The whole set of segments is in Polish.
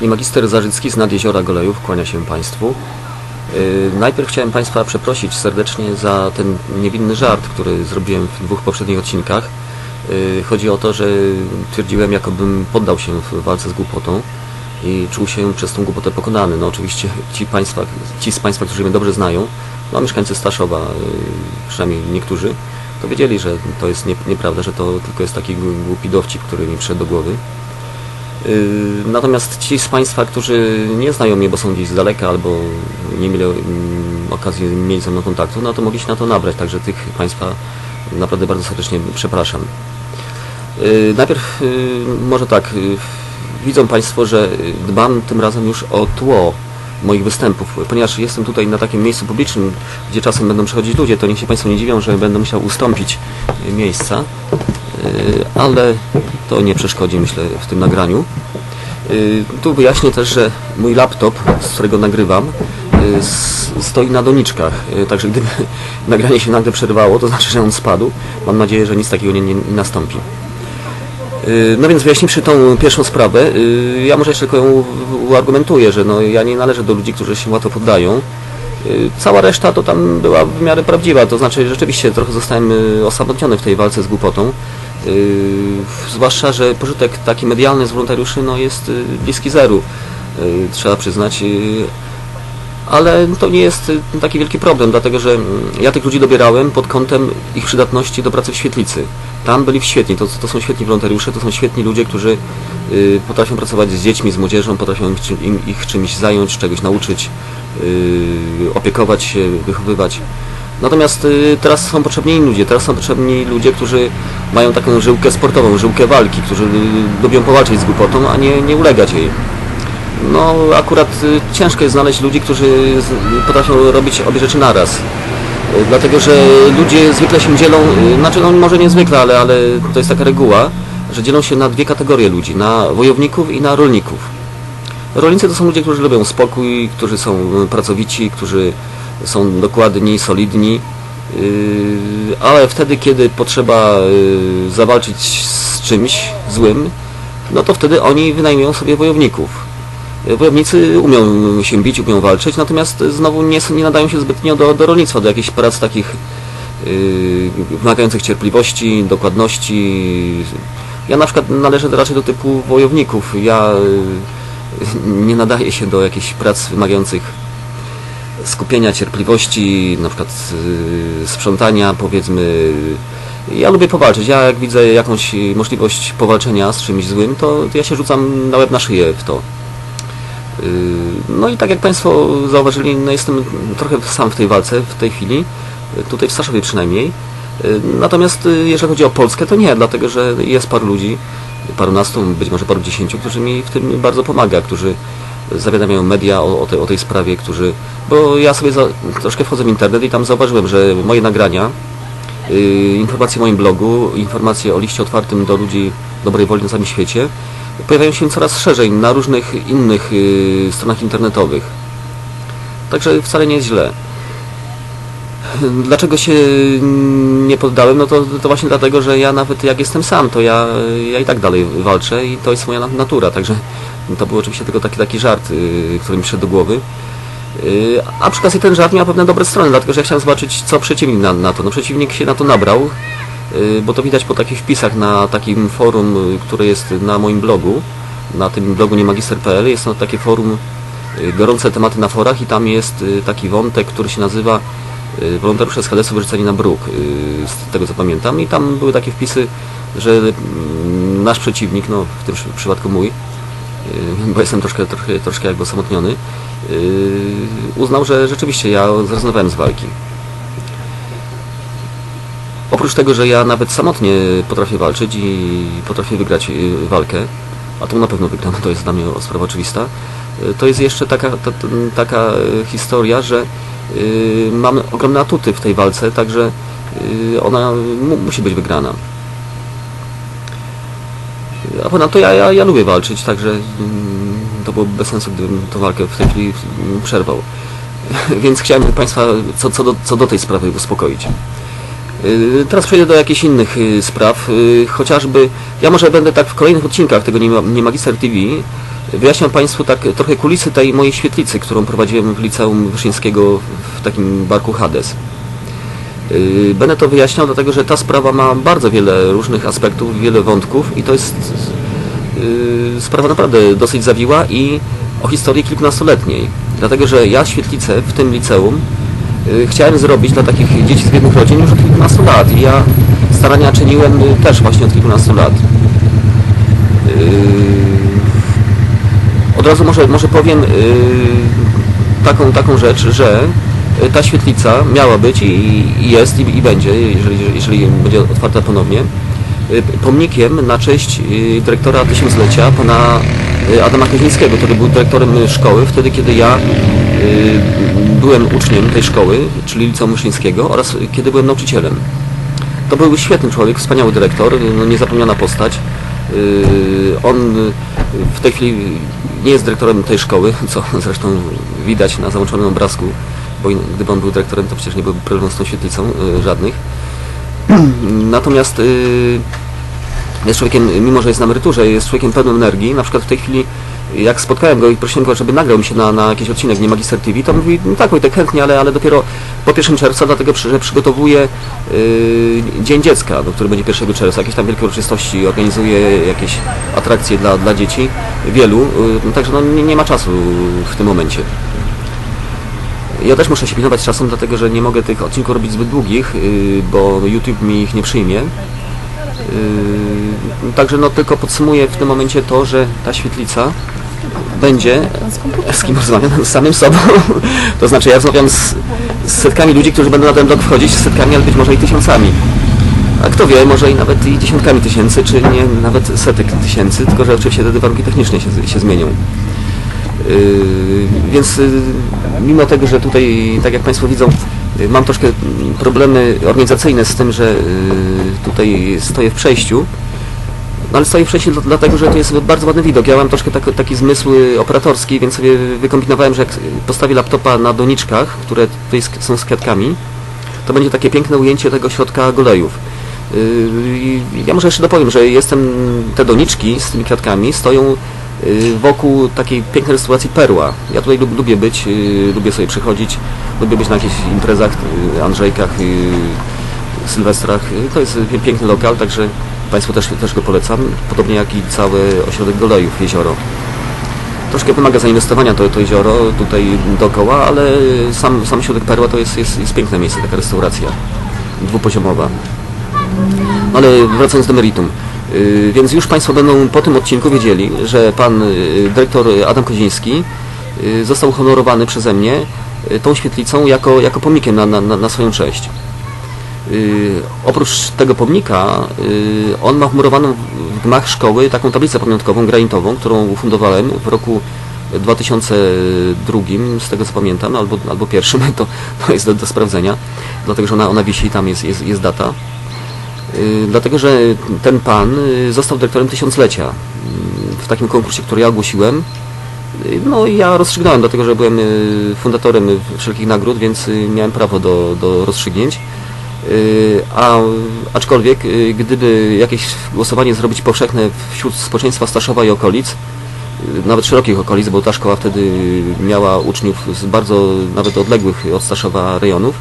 i magister Zarzycki z nad Jeziora Golejów kłania się Państwu. Yy, Najpierw chciałem Państwa przeprosić serdecznie za ten niewinny żart, który zrobiłem w dwóch poprzednich odcinkach. Yy, Chodzi o to, że twierdziłem, jakobym poddał się w walce z głupotą i czuł się przez tą głupotę pokonany. No oczywiście ci, państwa, ci z Państwa, którzy mnie dobrze znają, no mieszkańcy Staszowa, yy, przynajmniej niektórzy, to wiedzieli, że to jest nie, nieprawda, że to tylko jest taki głupi dowcip, który mi przyszedł do głowy. Yy, Natomiast ci z Państwa, którzy nie znają mnie, bo są gdzieś z daleka albo nie mieli mm, okazji mieć ze mną kontaktu, no to mogli się na to nabrać, także tych Państwa naprawdę bardzo serdecznie przepraszam. Yy, Najpierw yy, może tak, widzą Państwo, że dbam tym razem już o tło moich występów, ponieważ jestem tutaj na takim miejscu publicznym, gdzie czasem będą przechodzić ludzie, to niech się Państwo nie dziwią, że będę musiał ustąpić miejsca, ale to nie przeszkodzi, myślę, w tym nagraniu. Yy, Tu wyjaśnię też, że mój laptop, z którego nagrywam, s- stoi na doniczkach, także gdyby nagranie się nagle przerwało, to znaczy, że on spadł. Mam nadzieję, że nic takiego nie, nie, nastąpi. No więc wyjaśniwszy tą pierwszą sprawę, ja może jeszcze tylko ją uargumentuję, że no, ja nie należę do ludzi, którzy się łatwo poddają. Cała reszta to tam była w miarę prawdziwa, to znaczy rzeczywiście trochę zostałem osamotniony w tej walce z głupotą. Yy, Zwłaszcza, że pożytek taki medialny z wolontariuszy no, jest yy, bliski zeru, yy, trzeba przyznać. Ale to nie jest y, taki wielki problem, dlatego że mm, ja tych ludzi dobierałem pod kątem ich przydatności do pracy w świetlicy. Tam byli świetni, to, to są świetni wolontariusze, to są świetni ludzie, którzy y, potrafią pracować z dziećmi, z młodzieżą, potrafią ich, czymś zająć, czegoś nauczyć, y, opiekować się, wychowywać. Natomiast y, teraz są potrzebni ludzie, teraz są potrzebni ludzie, którzy mają taką żyłkę sportową, żyłkę walki, którzy y, lubią powalczyć z głupotą, a nie, nie ulegać jej. No akurat y, ciężko jest znaleźć ludzi, którzy potrafią robić obie rzeczy naraz. Dlatego, że ludzie zwykle się dzielą, znaczy no może nie zwykle, ale, ale to jest taka reguła, że dzielą się na dwie kategorie ludzi, na wojowników i na rolników. Rolnicy to są ludzie, którzy lubią spokój, którzy są pracowici, którzy są dokładni, solidni, yy, ale wtedy, kiedy potrzeba yy, zawalczyć z czymś złym, no to wtedy oni wynajmują sobie wojowników. Yy, Wojownicy umią się bić, umią walczyć, natomiast znowu nie, nie nadają się zbytnio do, do rolnictwa, do jakichś prac takich wymagających cierpliwości, dokładności. Ja na przykład należę raczej do typu wojowników. Ja nie nadaję się do jakichś prac wymagających skupienia, cierpliwości, na przykład yy, sprzątania, powiedzmy. Ja lubię powalczyć. Ja jak widzę jakąś możliwość powalczenia z czymś złym, to ja się rzucam na łeb na szyję w to. Yy, No i tak jak Państwo zauważyli, no jestem trochę sam w tej walce w tej chwili, tutaj w Staszowie przynajmniej. Yy, Natomiast jeżeli chodzi o Polskę, to nie, dlatego że jest paru ludzi, parunastu, być może paru dziesięciu, którzy mi w tym bardzo pomaga, którzy zawiadamiają media o, o, tej, o tej sprawie, którzy... Bo ja sobie za, troszkę wchodzę w internet i tam zauważyłem, że moje nagrania, yy, informacje o moim blogu, informacje o liście otwartym do ludzi dobrej woli na całym świecie, pojawiają się coraz szerzej na różnych innych yy, stronach internetowych. Także wcale nie jest źle. Dlaczego się nie poddałem? No to, to właśnie dlatego, że ja nawet jak jestem sam, to ja, ja i tak dalej walczę i to jest moja na- natura, także to był oczywiście tylko taki, taki żart, yy, który mi przyszedł do głowy. Yy, A przy okazji ten żart miał pewne dobre strony, dlatego że ja chciałem zobaczyć, co przeciwnik na, na to. No przeciwnik się na to nabrał, yy, bo to widać po takich wpisach na takim forum, yy, które jest na moim blogu, na tym blogu niemagister.pl. Jest to takie forum yy, gorące tematy na forach i tam jest yy, taki wątek, który się nazywa yy, wolontariusze z HDS-u wyrzuceni na bruk, yy, z tego co pamiętam. I tam były takie wpisy, że mm, nasz przeciwnik, no w tym przy- przypadku mój, yy, bo jestem troszkę, troszkę, troszkę jakby osamotniony, yy, uznał, że rzeczywiście ja zrezygnowałem z walki. Oprócz tego, że ja nawet samotnie potrafię walczyć i potrafię wygrać yy, walkę, a to na pewno wygram, to jest dla mnie sprawa oczywista, to jest jeszcze taka, ta, ta, taka historia, że mam ogromne atuty w tej walce, także ona mu, musi być wygrana. A ponadto ja, ja, ja lubię walczyć, także mm, to byłoby bez sensu, gdybym tę walkę w tej chwili przerwał. Więc chciałem Państwa co, co, do, co do tej sprawy uspokoić. Yy, Teraz przejdę do jakichś innych yy, spraw, yy, chociażby ja może będę tak w kolejnych odcinkach tego nie, Magister TV wyjaśniam Państwu tak trochę kulisy tej mojej świetlicy, którą prowadziłem w liceum Wyszyńskiego w takim barku Hades. Yy, Będę to wyjaśniał, dlatego że ta sprawa ma bardzo wiele różnych aspektów, wiele wątków i to jest yy, sprawa naprawdę dosyć zawiła i o historii kilkunastoletniej. Dlatego, że ja świetlicę w tym liceum yy, chciałem zrobić dla takich dzieci z biednych rodzin już od kilkunastu lat i ja starania czyniłem też właśnie od kilkunastu lat. Od razu może, może powiem taką, taką rzecz, że y, ta świetlica miała być i, jest i, będzie, jeżeli, jeżeli będzie otwarta ponownie, y, pomnikiem na cześć y, dyrektora tysiąclecia, pana y, Adama Kozińskiego, który był dyrektorem szkoły wtedy, kiedy ja byłem uczniem tej szkoły, czyli Liceum Myszyńskiego oraz kiedy byłem nauczycielem. To był świetny człowiek, wspaniały dyrektor, no niezapomniana postać. On w tej chwili nie jest dyrektorem tej szkoły, co zresztą widać na załączonym obrazku, bo gdyby on był dyrektorem, to przecież nie byłby problemów z tą świetlicą yy, żadnych. Natomiast yy, jest człowiekiem, mimo że jest na emeryturze, jest człowiekiem pełnym energii. Na przykład w tej chwili, jak spotkałem go i prosiłem go, żeby nagrał mi się na, na jakiś odcinek Nie Magister TV, to mówi, no tak Wojtek, chętnie, ale, ale dopiero po 1 czerwca, dlatego że przygotowuje yy, Dzień Dziecka, no, który będzie 1 czerwca, jakieś tam wielkie uroczystości, organizuje jakieś atrakcje dla, dla dzieci, wielu, yy, także no, nie, nie ma czasu w tym momencie. Ja też muszę się pilnować czasem, dlatego że nie mogę tych odcinków robić zbyt długich, yy, bo YouTube mi ich nie przyjmie. Yy, Także no tylko podsumuję w tym momencie to, że ta świetlica będzie z kim rozmawiam? Z samym sobą. To znaczy ja rozmawiam z, z setkami ludzi, którzy będą na ten blog wchodzić, z setkami, ale być może i tysiącami. A kto wie, może i nawet i dziesiątkami tysięcy, czy nie nawet setek tysięcy, tylko że oczywiście wtedy warunki techniczne się, się zmienią. Yy, więc yy, mimo tego, że tutaj, tak jak Państwo widzą, yy, mam troszkę problemy organizacyjne z tym, że tutaj stoję w przejściu, no ale stoję w przejściu dla- dlatego, że to jest bardzo ładny widok. Ja mam troszkę tak, taki zmysł operatorski, więc sobie wykombinowałem, że jak postawię laptopa na doniczkach, które tutaj są z kwiatkami, to będzie takie piękne ujęcie tego środka golejów. Ja może jeszcze dopowiem, że jestem, te doniczki z tymi kwiatkami stoją wokół takiej pięknej restauracji Perła. Ja tutaj lub, lubię być, yy, lubię sobie przychodzić, lubię być na jakichś imprezach, yy, Andrzejkach, Sylwestrach. To jest piękny lokal, także Państwu też, też go polecam, podobnie jak i cały ośrodek Golejów, jezioro. Troszkę wymaga zainwestowania to, to jezioro tutaj dookoła, ale sam, sam środek Perła to jest, jest, jest piękne miejsce, taka restauracja dwupoziomowa. Ale wracając do meritum. Yy, Więc już Państwo będą po tym odcinku wiedzieli, że Pan yy, dyrektor Adam Koziński yy, został honorowany przeze mnie tą świetlicą jako, jako pomnikiem na, na, na swoją cześć. Oprócz tego pomnika, on ma wmurowaną w- w gmach szkoły taką tablicę pamiątkową, granitową, którą ufundowałem w roku 2002, z tego co pamiętam, albo, albo pierwszym, to, to jest do, do sprawdzenia, dlatego że ona, ona wisi, tam jest, jest, jest data. Yy, dlatego, że ten pan yy, został dyrektorem tysiąclecia yy, w takim konkursie, który ja ogłosiłem. No i ja rozstrzygnąłem, dlatego że byłem fundatorem wszelkich nagród, więc miałem prawo do, do rozstrzygnięć. A aczkolwiek, gdyby jakieś głosowanie zrobić powszechne wśród społeczeństwa Staszowa i okolic, nawet szerokich okolic, bo ta szkoła wtedy miała uczniów z bardzo nawet odległych od Staszowa rejonów,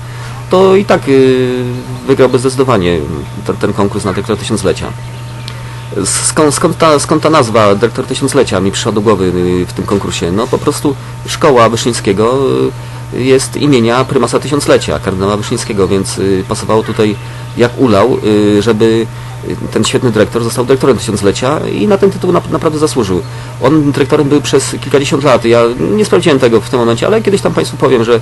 to i tak yy, wygrałby zdecydowanie ten, ten konkurs na dyrektora tysiąclecia. Skąd, skąd, ta, skąd ta nazwa dyrektor tysiąclecia mi przyszła do głowy yy, w tym konkursie? No po prostu szkoła Wyszyńskiego yy, jest imienia prymasa tysiąclecia, kardynała Wyszyńskiego, więc yy, pasowało tutaj jak ulał, żeby ten świetny dyrektor został dyrektorem tysiąclecia i na ten tytuł na, naprawdę zasłużył. On dyrektorem był przez kilkadziesiąt lat. Ja nie sprawdziłem tego w tym momencie, ale kiedyś tam Państwu powiem, że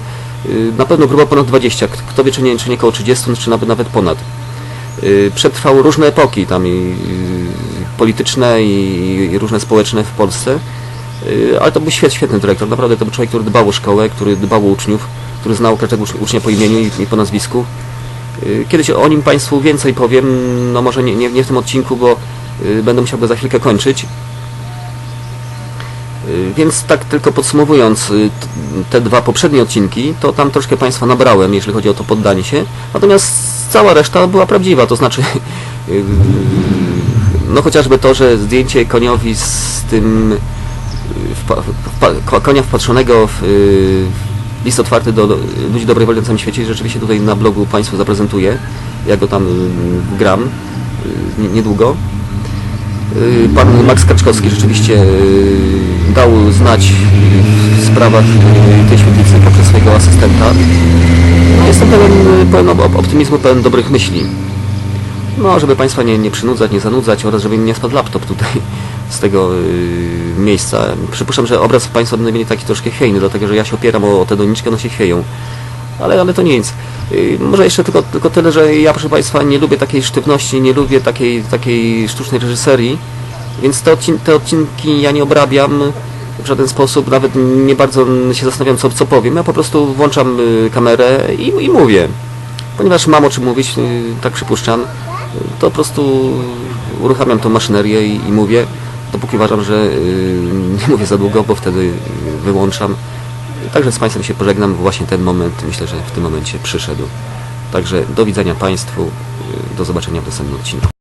na pewno grubo ponad 20, K- kto wie czy nie, czy nie około 30, czy nawet, nawet ponad. Yy, Przetrwał różne epoki tam i yy, polityczne i, różne społeczne w Polsce, ale to był świet, świetny dyrektor, naprawdę to był człowiek, który dbał o szkołę, który dbał o uczniów, który znał każdego ucz- ucznia po imieniu i, po nazwisku. Kiedyś o nim Państwu więcej powiem, no może nie, nie, nie w tym odcinku, bo będę musiał go za chwilkę kończyć. Więc tak tylko podsumowując te dwa poprzednie odcinki, to tam troszkę Państwa nabrałem, jeżeli chodzi o to poddanie się. Natomiast cała reszta była prawdziwa, to znaczy no chociażby to, że zdjęcie koniowi z tym konia wpatrzonego w list otwarty do ludzi dobrej woli na całym świecie. Rzeczywiście tutaj na blogu Państwu zaprezentuję, jak go tam y, gram y, nie- niedługo. Y, Pan Max Kaczkowski rzeczywiście y, dał znać w sprawach y, tej świetlicy poprzez swojego asystenta. No, Jestem pełen, pełen op- optymizmu, pełen dobrych myśli. No, żeby Państwa nie, nie przynudzać, nie zanudzać oraz żeby mi nie spadł laptop tutaj z tego miejsca. Przypuszczam, że obraz Państwa będą mieli taki troszkę chwiejny, dlatego że ja się opieram o, o tę doniczkę, one się chwieją. Ale, ale to nic. Y, może jeszcze tylko, tylko tyle, że ja proszę Państwa nie lubię takiej sztywności, nie lubię takiej, takiej sztucznej reżyserii, więc te, odcin te odcinki ja nie obrabiam w żaden sposób, nawet nie bardzo się zastanawiam co, co powiem. Ja po prostu włączam y, kamerę i, i mówię. Ponieważ mam o czym mówić, y, tak przypuszczam, to po prostu uruchamiam tą maszynerię i, i mówię, dopóki uważam, że nie mówię za długo, bo wtedy wyłączam. Także z Państwem się pożegnam, właśnie ten moment, myślę, że w tym momencie przyszedł. Także do widzenia Państwu, y, do zobaczenia w następnym odcinku.